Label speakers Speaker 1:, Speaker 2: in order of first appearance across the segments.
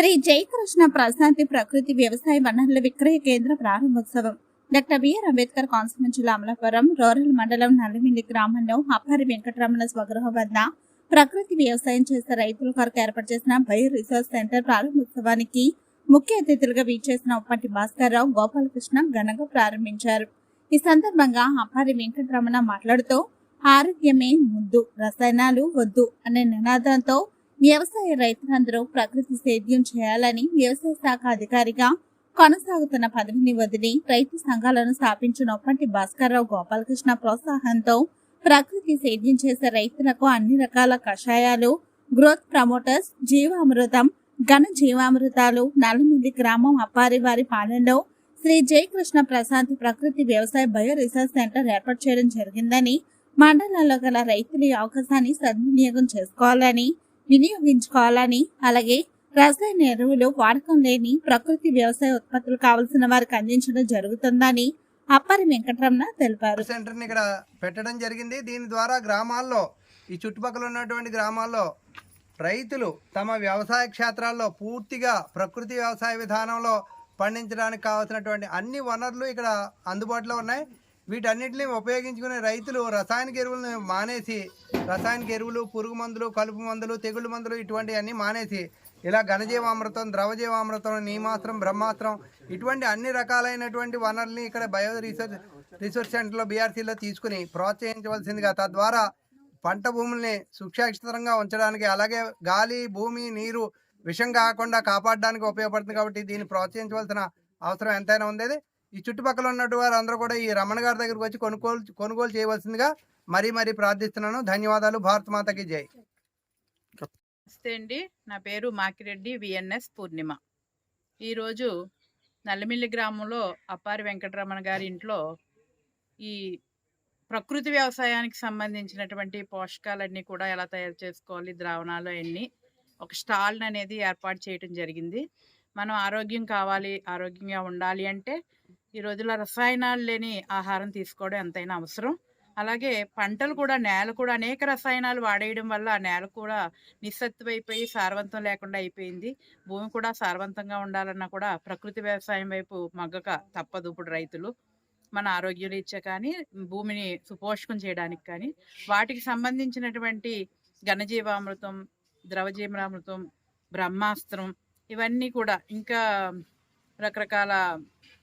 Speaker 1: శ్రీ జయకృష్ణ ప్రశాంతి ప్రకృతి వ్యవసాయ వనరుల విక్రయ కేంద్ర ప్రారంభోత్సవం. Doctor BR Ambedkar constituency Amalapuram rural మండలం నల్లమిల్లి గ్రామంలో అపారి వెంకటరమణ స్వగృహం వద్ద ప్రకృతి వ్యవసాయం చేసే రైతుల కొరకు ఏర్పాటు చేసిన బయో రీసెర్చ్ సెంటర్ ప్రారంభోత్సవానికి ముఖ్య అతిథులుగా వీచేసిన ఉప్పటి భాస్కర్రావు గోపాలకృష్ణ ఘనంగా ప్రారంభించారు. ఈ సందర్భంగా అపారి వెంకటరమణ మాట్లాడుతూ ఆరోగ్యమే ముందు రసాయనాలు వద్దు అనే నినాదంతో వ్యవసాయ రైతులందరూ ప్రకృతి సేద్యం చేయాలని వ్యవసాయ శాఖ అధికారిగా కొనసాగుతున్న పదవిని వదిలి రైతు సంఘాలను స్థాపించిన ఒప్పంటి భాస్కర్రావు గోపాలకృష్ణ ప్రోత్సాహంతో ప్రకృతి సేద్యం చేసే రైతులకు అన్ని రకాల కషాయాలు గ్రోత్ ప్రమోటర్స్ జీవామృతం ఘన జీవామృతాలు నల్లమిల్లి గ్రామం అప్పారి వారి పాలనలో శ్రీ జయకృష్ణ ప్రశాంత్ ప్రకృతి వ్యవసాయ బయో రీసెర్చ్ సెంటర్ ఏర్పాటు చేయడం జరిగిందని మండలాల్లో గల రైతులు ఈ అవకాశాన్ని సద్వినియోగం చేసుకోవాలని వినియోగించుకోవాలని అలాగే రసాయన ఎరువులు వాడకం లేని ప్రకృతి వ్యవసాయ ఉత్పత్తులు కావలసిన వారికి అందించడం జరుగుతుందని అప్పారి వెంకటరమణ తెలిపారు.
Speaker 2: సెంటర్ని ఇక్కడ పెట్టడం జరిగింది. దీని ద్వారా గ్రామాల్లో ఈ చుట్టుపక్కల ఉన్నటువంటి గ్రామాల్లో రైతులు తమ వ్యవసాయ క్షేత్రాల్లో పూర్తిగా ప్రకృతి వ్యవసాయ విధానంలో పండించడానికి కావాల్సినటువంటి అన్ని వనరులు ఇక్కడ అందుబాటులో ఉన్నాయి. వీటన్నిటిని ఉపయోగించుకునే రైతులు రసాయనిక ఎరువులను మానేసి రసాయనిక ఎరువులు పురుగు మందులు కలుపు మందులు తెగుళ్ళు మందులు ఇటువంటివన్నీ మానేసి ఇలా ఘనజీవామృతం ద్రవజీవామృతం నీమాత్రం బ్రహ్మాత్రం ఇటువంటి అన్ని రకాలైనటువంటి వనరుల్ని ఇక్కడ బయో రీసెర్చ్ రీసెర్చ్ సెంటర్లో బీఆర్సీలో తీసుకుని ప్రోత్సహించవలసిందిగా తద్వారా పంట భూముల్ని సుక్షాక్షితంగా ఉంచడానికి అలాగే గాలి భూమి నీరు విషం కాకుండా కాపాడడానికి ఉపయోగపడుతుంది కాబట్టి దీన్ని ప్రోత్సహించవలసిన అవసరం ఎంతైనా ఉండేది ఈ చుట్టుపక్కల ఉన్నటువంటి వారు అందరూ కూడా ఈ రమణ గారి దగ్గరకు వచ్చి కొనుగోలు కొనుగోలు చేయవలసిందిగా మరీ మరీ ప్రార్థిస్తున్నాను. ధన్యవాదాలు. భారత మాతకి జై.
Speaker 3: నమస్తే అండి. నా పేరు మాకిరెడ్డి విఎన్ఎస్ పూర్ణిమ. ఈరోజు నల్లమిల్లి గ్రామంలో అప్పారి వెంకటరమణ గారి ఇంట్లో ఈ ప్రకృతి వ్యవసాయానికి సంబంధించినటువంటి పోషకాలన్నీ కూడా ఎలా తయారు చేసుకోవాలి ద్రావణాలు అన్నీ ఒక స్టాల్ అనేది ఏర్పాటు చేయడం జరిగింది. మనం ఆరోగ్యం కావాలి ఆరోగ్యంగా ఉండాలి అంటే ఈ రోజుల్లో రసాయనాలు లేని ఆహారం తీసుకోవడం ఎంతైనా అవసరం. అలాగే పంటలు కూడా నేల కూడా అనేక రసాయనాలు వాడేయడం వల్ల నేల కూడా నిస్సత్తువైపోయి సారవంతం లేకుండా అయిపోయింది. భూమి కూడా సారవంతంగా ఉండాలన్నా కూడా ప్రకృతి వ్యవసాయం వైపు మగ్గక తప్పదు ఇప్పుడు రైతులు. మన ఆరోగ్యం రీత్యా కానీ భూమిని సుపోషకం చేయడానికి కానీ వాటికి సంబంధించినటువంటి ఘనజీవామృతం ద్రవజీవామృతం బ్రహ్మాస్త్రం ఇవన్నీ కూడా ఇంకా రకరకాల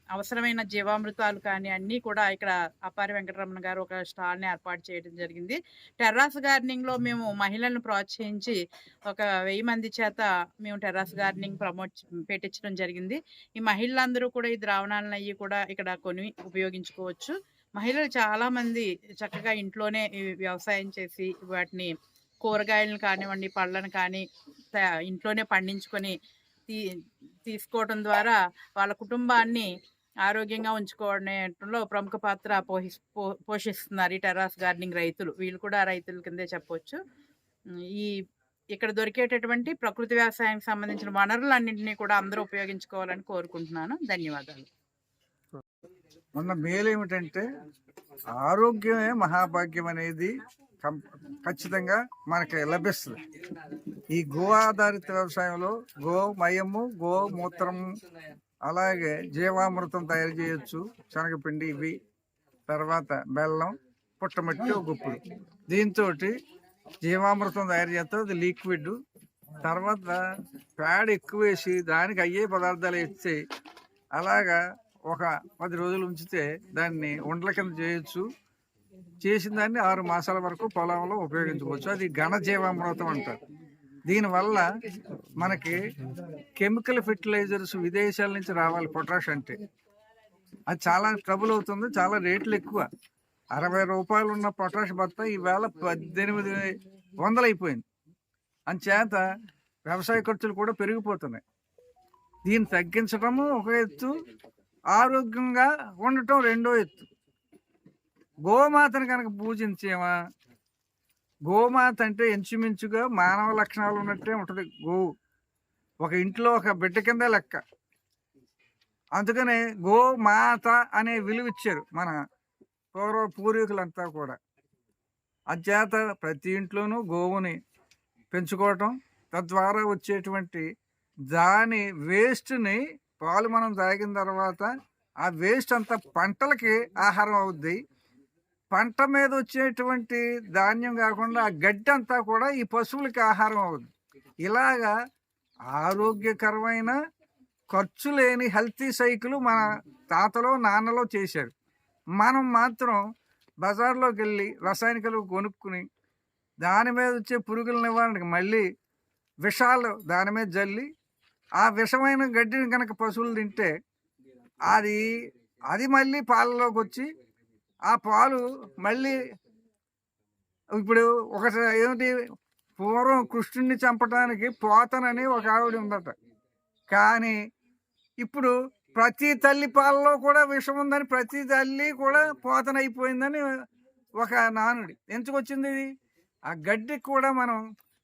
Speaker 3: అవసరమైన జీవామృతాలు కానీ అన్నీ కూడా ఇక్కడ అప్పారి వెంకటరమణ గారు ఒక స్టాల్ని ఏర్పాటు చేయడం జరిగింది. టెర్రాస్ గార్డెనింగ్లో మేము మహిళలను ప్రోత్సహించి ఒక వెయ్యి మంది చేత మేము టెర్రాస్ గార్డెనింగ్ ప్రమోట్ పెట్టించడం జరిగింది. ఈ మహిళలందరూ కూడా ఈ ద్రావణాలను అవి కూడా ఇక్కడ కొని ఉపయోగించుకోవచ్చు. మహిళలు చాలామంది చక్కగా ఇంట్లోనే వ్యవసాయం చేసి వాటిని కూరగాయలను కానివ్వండి పళ్ళను కానీ ఇంట్లోనే పండించుకొని తీ తీసుకోవడం ద్వారా వాళ్ళ కుటుంబాన్ని ఆరోగ్యంగా ఉంచుకోవడంలో ప్రముఖ పాత్ర పోషి పో- పోషిస్తున్నారు ఈ టెర్రాస్ గార్డెనింగ్ రైతులు. వీళ్ళు కూడా రైతుల కిందే చెప్పవచ్చు ఈ ఇక్కడ దొరికేటటువంటి ప్రకృతి వ్యవసాయానికి సంబంధించిన వనరులన్నింటినీ కూడా అందరూ ఉపయోగించుకోవాలని కోరుకుంటున్నాను. ధన్యవాదాలు.
Speaker 4: మొన్న మేలు ఏమిటంటే ఆరోగ్యమే మహాభాగ్యం అనేది ఖచ్చితంగా మనకి లభిస్తుంది. ఈ గో ఆధారిత వ్యవసాయంలో గో మయము గో మూత్రము అలాగే జీవామృతం తయారు చేయొచ్చు శనగపిండి ఇవి. తర్వాత బెల్లం పుట్టమట్టి ఒక గుప్పుడు. దీంతో జీవామృతం తయారు చేస్తారు అది లిక్విడ్. తర్వాత ప్యాడ్ ఎక్కువ వేసి దానికి అయ్యే పదార్థాలు ఇచ్చి అలాగా ఒక పది రోజులు ఉంచితే దాన్ని ఉండల కింద చేయొచ్చు. చేసిన దాన్ని ఆరు మాసాల వరకు పొలంలో ఉపయోగించుకోవచ్చు. అది ఘన జీవామృతం అంటారు. దీనివల్ల మనకి కెమికల్ ఫెర్టిలైజర్స్ విదేశాల నుంచి రావాలి పొటాష్ అంటే. అది చాలా ట్రబుల్ అవుతుంది చాలా రేట్లు ఎక్కువ. అరవై రూపాయలు ఉన్న పొటాష్ బత్త ఈవేళ పద్దెనిమిది వందలు అయిపోయింది. అంచేత వ్యవసాయ ఖర్చులు కూడా పెరిగిపోతున్నాయి. దీన్ని తగ్గించడము ఒక ఎత్తు ఆరోగ్యంగా ఉండటం రెండో ఎత్తు. గోమాతను కనుక పూజించేమా? గోమాత అంటే ఇంచుమించుగా మానవ లక్షణాలు ఉన్నట్టే ఉంటుంది గోవు ఒక ఇంట్లో ఒక బిడ్డ కింద లెక్క. అందుకనే గోమాత అనే విలువ ఇచ్చారు మన పూర్వ పూర్వీకులంతా కూడా. అచేత ప్రతి ఇంట్లోనూ గోవుని పెంచుకోవటం తద్వారా వచ్చేటువంటి దాని వేస్ట్ని పాలు మనం తాగిన తర్వాత ఆ వేస్ట్ అంతా పంటలకి ఆహారం అవుద్ది. పంట మీద వచ్చేటువంటి ధాన్యం కాకుండా ఆ గడ్డి అంతా కూడా ఈ పశువులకి ఆహారం అవ్వదు ఇలాగా ఆరోగ్యకరమైన ఖర్చు లేని హెల్తీ సైకిల్ మన తాతలో నాన్నలో చేశారు. మనం మాత్రం బజార్లోకి వెళ్ళి రసాయనికలు కొనుక్కుని దాని మీద వచ్చే పురుగుల నివారణకి మళ్ళీ విషాలు దాని మీద జల్లి ఆ విషమైన గడ్డిని కనుక పశువులు తింటే అది అది మళ్ళీ పాలలోకి వచ్చి ఆ పాలు మళ్ళీ ఇప్పుడు ఒకటి ఏమిటి పూర్వం కృష్ణుడిని చంపడానికి పోతనని ఒక ఆవిడ ఉందట. కానీ ఇప్పుడు ప్రతి తల్లి పాలలో కూడా విషం ఉందని ప్రతి తల్లి కూడా పోతనైపోయిందని ఒక నానుడి. ఎంచుకొచ్చింది ఇది? ఆ గడ్డికి కూడా మనం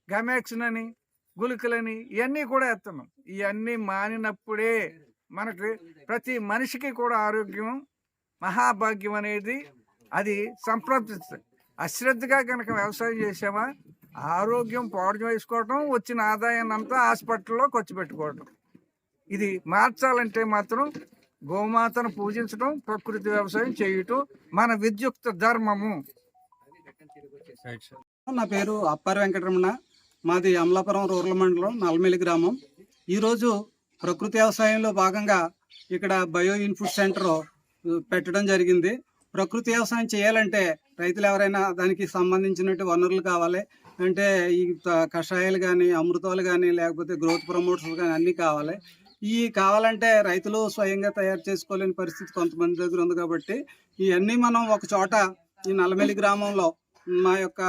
Speaker 4: గమేక్షనని అని గుళికలని ఇవన్నీ కూడా ఎత్తున్నాం. ఇవన్నీ మానినప్పుడే మనకి ప్రతి మనిషికి కూడా ఆరోగ్యం మహాభాగ్యం అనేది అది సంప్రాప్తిస్తుంది అశ్రద్ధగా కనుక వ్యవసాయం చేసామా ఆరోగ్యం పాడు చేసుకోవటం వచ్చిన ఆదాయాన్ని అంతా హాస్పిటల్లో ఖర్చు పెట్టుకోవటం. ఇది మార్చాలంటే మాత్రం గోమాతను పూజించడం ప్రకృతి వ్యవసాయం చేయటం మన విద్యుక్త ధర్మము.
Speaker 5: నా పేరు అప్పారి వెంకటరమణ. మాది అమలాపురం రూరల్ మండలం నల్మెలి గ్రామం. ఈరోజు ప్రకృతి వ్యవసాయంలో భాగంగా ఇక్కడ బయో ఇన్పుట్ సెంటర్ పెట్టడం జరిగింది. ప్రకృతి వ్యవసాయం చేయాలంటే రైతులు ఎవరైనా దానికి సంబంధించినట్టు వనరులు కావాలి. అంటే ఈ త- కషాయాలు కానీ అమృతాలు కానీ లేకపోతే గ్రోత్ ప్రమోటర్స్ కానీ అన్నీ కావాలి. ఈ కావాలంటే రైతులు స్వయంగా తయారు చేసుకోలేని పరిస్థితి కొంతమంది దగ్గర ఉంది కాబట్టి ఇవన్నీ మనం ఒక చోట ఈ నల్లమెల్లి గ్రామంలో మా యొక్క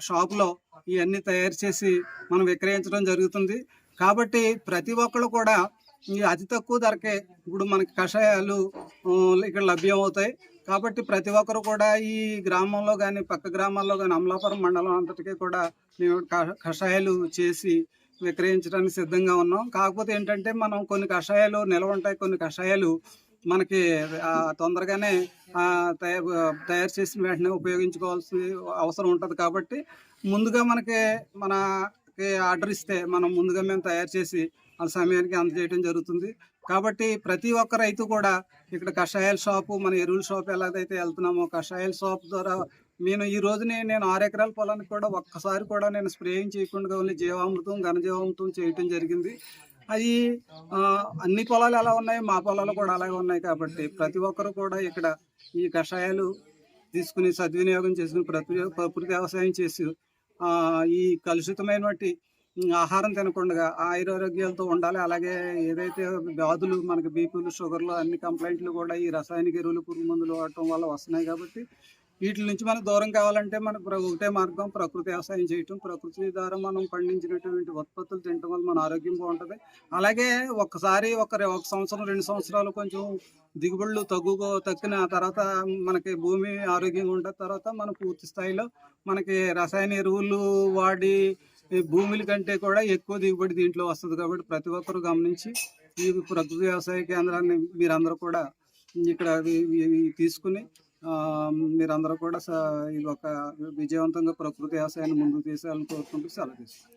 Speaker 5: షాపులో ఇవన్నీ తయారు చేసి మనం విక్రయించడం జరుగుతుంది. కాబట్టి ప్రతి ఒక్కరు కూడా అతి తక్కువ ధరకే ఇప్పుడు మనకి కషాయాలు ఇక్కడ లభ్యం అవుతాయి కాబట్టి ప్రతి ఒక్కరు కూడా ఈ గ్రామంలో కానీ పక్క గ్రామాల్లో కానీ అమలాపురం మండలం అంతటికీ కూడా మేము కషాయాలు చేసి విక్రయించడానికి సిద్ధంగా ఉన్నాం. కాకపోతే ఏంటంటే మనం కొన్ని కషాయాలు నిల్వ ఉంటాయి. కొన్ని కషాయాలు మనకి తొందరగానే తయారు తయారు చేసిన వెంటనే ఉపయోగించుకోవాల్సిన అవసరం ఉంటుంది. కాబట్టి ముందుగా మనకి మనకి ఆర్డర్ ఇస్తే మనం ముందుగా మేము తయారు చేసి సమయానికి అందజేయడం జరుగుతుంది. కాబట్టి ప్రతి ఒక్క రైతు కూడా ఇక్కడ కషాయాల షాపు మన ఎరువుల షాప్ ఎలాగైతే వెళ్తున్నామో కషాయాల షాప్ ద్వారా నేను ఈ రోజునే నేను ఆరు ఎకరాల పొలానికి కూడా ఒక్కసారి కూడా నేను స్ప్రేయింగ్ చేయకుండా ఓన్లీ జీవామృతం ఘనజీవామృతం చేయటం జరిగింది. అవి అన్ని పొలాలు ఎలా ఉన్నాయి? మా పొలాలు కూడా అలాగే ఉన్నాయి కాబట్టి ప్రతి ఒక్కరు కూడా ఇక్కడ ఈ కషాయాలు తీసుకుని సద్వినియోగం చేసుకుని ప్రకృతి ప్రకృతి వ్యవసాయం చేసి ఈ కలుషితమైనటువంటి ఆహారం తినకుండా ఆయురారోగ్యాలతో ఉండాలి. అలాగే ఏదైతే వ్యాధులు మనకి బీపీలు షుగర్లు అన్ని కంప్లైంట్లు కూడా ఈ రసాయనిక ఎరువులు పురుగు మందులు వాడటం వల్ల వస్తున్నాయి కాబట్టి వీటి నుంచి మనకు దూరం కావాలంటే మనకు ఒకటే మార్గం ప్రకృతి వ్యవసాయం చేయటం. ప్రకృతి ద్వారా మనం పండించినటువంటి ఉత్పత్తులు తినటం వల్ల మన ఆరోగ్యం బాగుంటుంది. అలాగే ఒక్కసారి ఒక ఒక సంవత్సరం రెండు సంవత్సరాలు కొంచెం దిగుబడులు తగ్గు తగ్గిన తర్వాత మనకి భూమి ఆరోగ్యంగా ఉంటుంది తర్వాత మనం పూర్తి స్థాయిలో మనకి రసాయన ఎరువులు వాడి ఈ భూముల కంటే కూడా ఎక్కువ దిగుబడి దీంట్లో వస్తుంది కాబట్టి ప్రతి ఒక్కరు గమనించి ఈ ప్రకృతి వ్యవసాయ కేంద్రాన్ని మీరందరూ కూడా ఇక్కడ తీసుకుని మీరందరూ కూడా ఇది ఒక విజయవంతంగా ప్రకృతి వ్యవసాయాన్ని ముందుకు తీసేయాలని కోరుకుంటూ సెలవు తీసుకుంటాం